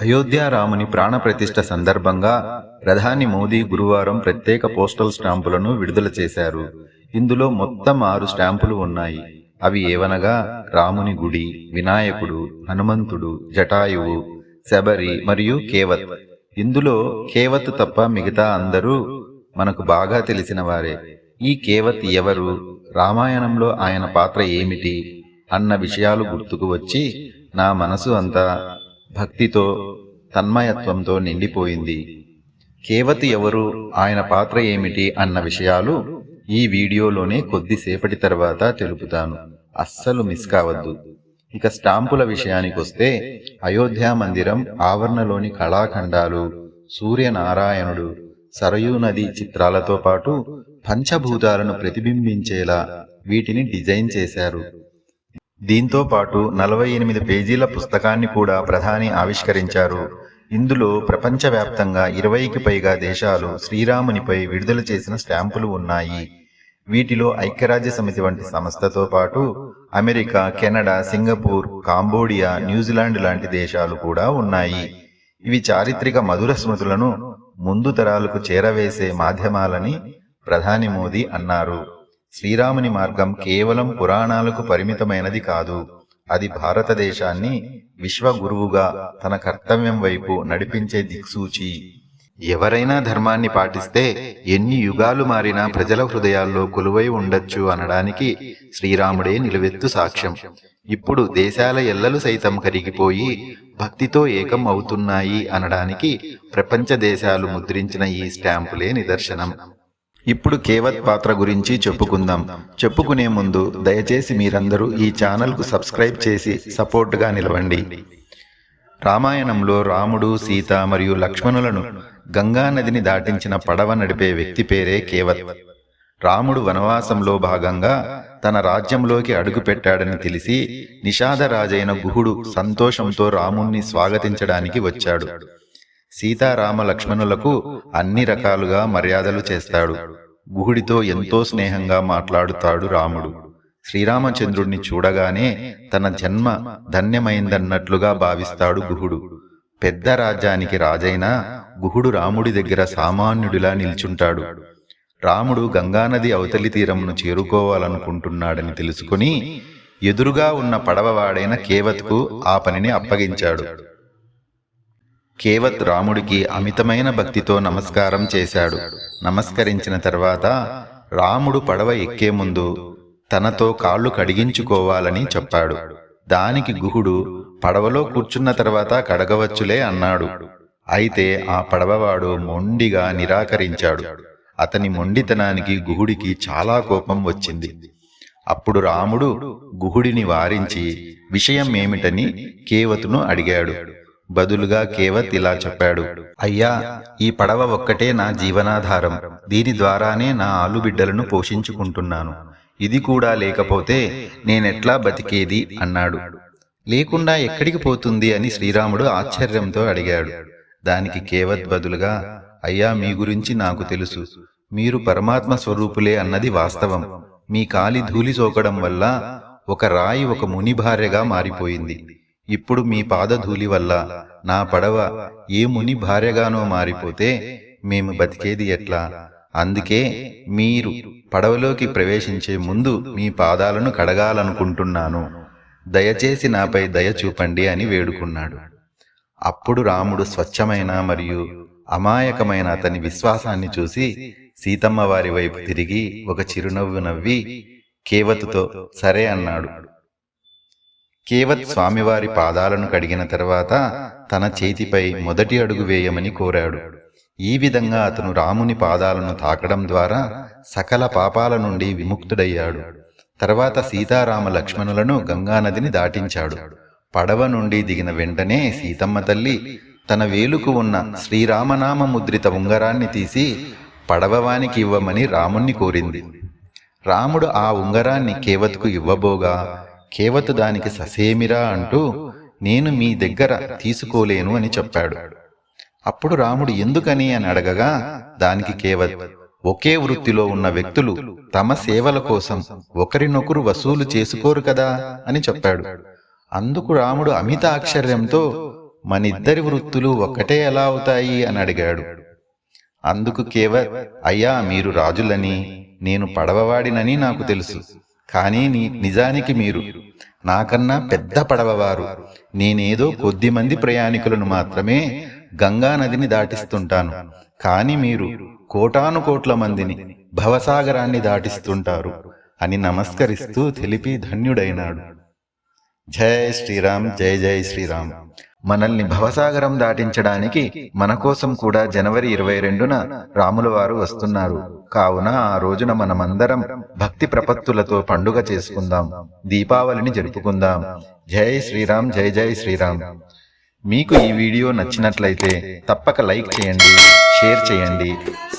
అయోధ్య రాముని ప్రాణప్రతిష్ఠ సందర్భంగా ప్రధాని మోదీ గురువారం ప్రత్యేక పోస్టల్ స్టాంపులను విడుదల చేశారు. ఇందులో మొత్తం ఆరు స్టాంపులు ఉన్నాయి. అవి ఏవనగా రాముని గుడి వినాయకుడు హనుమంతుడు జటాయువు శబరి మరియు కేవత్. ఇందులో కేవత్ తప్ప మిగతా అందరూ మనకు బాగా తెలిసిన వారే. ఈ కేవత్ ఎవరు? రామాయణంలో ఆయన పాత్ర ఏమిటి? అన్న విషయాలు గుర్తుకు వచ్చి నా మనసు అంతా భక్తితో తన్మయత్వంతో నిండిపోయింది. కేవతి ఎవరు ఆయన పాత్ర ఏమిటి అన్న విషయాలు ఈ వీడియోలోనే కొద్దిసేపటి తర్వాత తెలుపుతాను. అస్సలు మిస్ కావద్దు. ఇక స్టాంపుల విషయానికొస్తే అయోధ్య మందిరం ఆవరణలోని కళాఖండాలు సూర్యనారాయణుడు సరయూ నది చిత్రాలతో పాటు పంచభూతాలను ప్రతిబింబించేలా వీటిని డిజైన్ చేశారు. దీంతో పాటు నలభై ఎనిమిది పేజీల పుస్తకాన్ని కూడా ప్రధాని ఆవిష్కరించారు. ఇందులో ప్రపంచవ్యాప్తంగా ఇరవైకి పైగా దేశాలు శ్రీరామునిపై విడుదల చేసిన స్టాంపులు ఉన్నాయి. వీటిలో ఐక్యరాజ్య సమితి వంటి సంస్థతో పాటు America Canada Singapore Cambodia New Zealand లాంటి దేశాలు కూడా ఉన్నాయి. ఇవి చారిత్రక మధుర స్మృతులను ముందు తరాలకు చేరవేసే మాధ్యమాలని ప్రధాని మోదీ అన్నారు. శ్రీరాముని మార్గం కేవలం పురాణాలకు పరిమితమైనది కాదు. అది భారతదేశాన్ని విశ్వగురువుగా తన కర్తవ్యం వైపు నడిపించే దిక్సూచి. ఎవరైనా ధర్మాన్ని పాటిస్తే ఎన్ని యుగాలు మారినా ప్రజల హృదయాల్లో కొలువై ఉండొచ్చు అనడానికి శ్రీరాముడే నిలువెత్తు సాక్ష్యం. ఇప్పుడు దేశాల ఎల్లలు సైతం కరిగిపోయి భక్తితో ఏకం అవుతున్నాయి అనడానికి ప్రపంచ దేశాలు ముద్రించిన ఈ స్టాంపులే నిదర్శనం. ఇప్పుడు కేవత్ పాత్ర గురించి చెప్పుకుందాం. చెప్పుకునే ముందు దయచేసి మీరందరూ ఈ ఛానల్కు సబ్స్క్రైబ్ చేసి సపోర్ట్గా నిలవండి. రామాయణంలో రాముడు సీత మరియు లక్ష్మణులను గంగా నదిని దాటించిన పడవ నడిపే వ్యక్తి పేరే కేవత్. రాముడు వనవాసంలో భాగంగా తన రాజ్యంలోకి అడుగుపెట్టాడని తెలిసి నిషాదరాజైన గుహుడు సంతోషంతో రాముణ్ణి స్వాగతించడానికి వచ్చాడు. సీతారామ లక్ష్మణులకు అన్ని రకాలుగా మర్యాదలు చేస్తాడు. గుహుడితో ఎంతో స్నేహంగా మాట్లాడుతాడు రాముడు. శ్రీరామచంద్రుణ్ణి చూడగానే తన జన్మ ధన్యమైందన్నట్లుగా భావిస్తాడు గుహుడు. పెద్ద రాజ్యానికి రాజైనా గుహుడు రాముడి దగ్గర సామాన్యుడిలా నిల్చుంటాడు. రాముడు గంగానది అవతలి తీరంను చేరుకోవాలనుకుంటున్నాడని తెలుసుకుని ఎదురుగా ఉన్న పడవవాడైన కేవత్కు ఆ పనిని అప్పగించాడు. కేవత్ రాముడికి అమితమైన భక్తితో నమస్కారం చేశాడు. నమస్కరించిన తర్వాత రాముడు పడవ ఎక్కే ముందు తనతో కాళ్ళు కడిగించుకోవాలని చెప్పాడు. దానికి గుహుడు పడవలో కూర్చున్న తర్వాత కడగవచ్చులే అన్నాడు. అయితే ఆ పడవవాడు మొండిగా నిరాకరించాడు. అతని మొండితనానికి గుహుడికి చాలా కోపం వచ్చింది. అప్పుడు రాముడు గుహుడిని వారించి విషయం ఏమిటని కేవతును అడిగాడు. బదులుగా కేవత్ ఇలా చెప్పాడు. అయ్యా ఈ పడవ ఒక్కటే నా జీవనాధారం. దీని ద్వారానే నా ఆలుబిడ్డలను పోషించుకుంటున్నాను. ఇది కూడా లేకపోతే నేనెట్లా బతికేది? అన్నాడు. లేకుండా ఎక్కడికి పోతుంది? అని శ్రీరాముడు ఆశ్చర్యంతో అడిగాడు. దానికి కేవత్ బదులుగా అయ్యా మీ గురించి నాకు తెలుసు. మీరు పరమాత్మ స్వరూపులే అన్నది వాస్తవం. మీ కాలి ధూళి సోకడం వల్ల ఒక రాయి ఒక ముని భార్యగా మారిపోయింది. ఇప్పుడు మీ పాదధూలి వల్ల నా పడవ ఏ ముని భార్యగానో మారిపోతే మేము బతికేది ఎట్లా? అందుకే మీరు పడవలోకి ప్రవేశించే ముందు మీ పాదాలను కడగాలనుకుంటున్నాను. దయచేసి నాపై దయ చూపండి అని వేడుకున్నాడు. అప్పుడు రాముడు స్వచ్ఛమైన మరియు అమాయకమైన అతని విశ్వాసాన్ని చూసి సీతమ్మ వారి వైపు తిరిగి ఒక చిరునవ్వు నవ్వి కేవతుతో సరే అన్నాడు. కేవత్ స్వామివారి పాదాలను కడిగిన తర్వాత తన చేతిపై మొదటి అడుగు వేయమని కోరాడు. ఈ విధంగా అతను రాముని పాదాలను తాకడం ద్వారా సకల పాపాల నుండి విముక్తుడయ్యాడు. తర్వాత సీతారామ లక్ష్మణులను గంగానదిని దాటించాడు. పడవ నుండి దిగిన వెంటనే సీతమ్మ తల్లి తన వేలుకు ఉన్న శ్రీరామనామ ముద్రిత ఉంగరాన్ని తీసి పడవవానికి ఇవ్వమని రాముణ్ణి కోరింది. రాముడు ఆ ఉంగరాన్ని కేవత్కు ఇవ్వబోగా కేవత్ దానికి ససేమిరా అంటూ నేను మీ దగ్గర తీసుకోలేను అని చెప్పాడు. అప్పుడు రాముడు ఎందుకని అని అడగగా దానికి కేవత్ ఒకే వృత్తిలో ఉన్న వ్యక్తులు తమ సేవల కోసం ఒకరినొకరు వసూలు చేసుకోరు కదా అని చెప్పాడు. అందుకు రాముడు అమిత ఆశ్చర్యంతో మనిద్దరి వృత్తులు ఒక్కటే ఎలా అవుతాయి అని అడిగాడు. అందుకు కేవర్ అయ్యా మీరు రాజులని నేను పడవవాడినని నాకు తెలుసు. కానీ నీ నిజానికి మీరు నాకన్నా పెద్ద పడవవారు. నేనేదో కొద్ది మంది ప్రయాణికులను మాత్రమే గంగా నదిని దాటిస్తుంటాను. కాని మీరు కోటాను కోట్ల మందిని భవసాగరాన్ని దాటిస్తుంటారు అని నమస్కరిస్తూ తెలిపి ధన్యుడైనాడు. జై శ్రీరామ్ జై జై శ్రీరామ్. మనల్ని భవసాగరం దాటించడానికి మన కోసం కూడా జనవరి ఇరవై రెండున రాముల వారు వస్తున్నారు. కావున ఆ రోజున మనమందరం భక్తి ప్రపత్తులతో పండుగ చేసుకుందాం. దీపావళిని జరుపుకుందాం. జై శ్రీరామ్ జై జై శ్రీరామ్. మీకు ఈ వీడియో నచ్చినట్లయితే తప్పక లైక్ చేయండి షేర్ చేయండి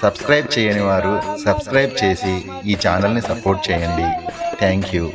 సబ్స్క్రైబ్ చేయని వారు సబ్స్క్రైబ్ చేసి ఈ ఛానల్ని సపోర్ట్ చేయండి. Thank you.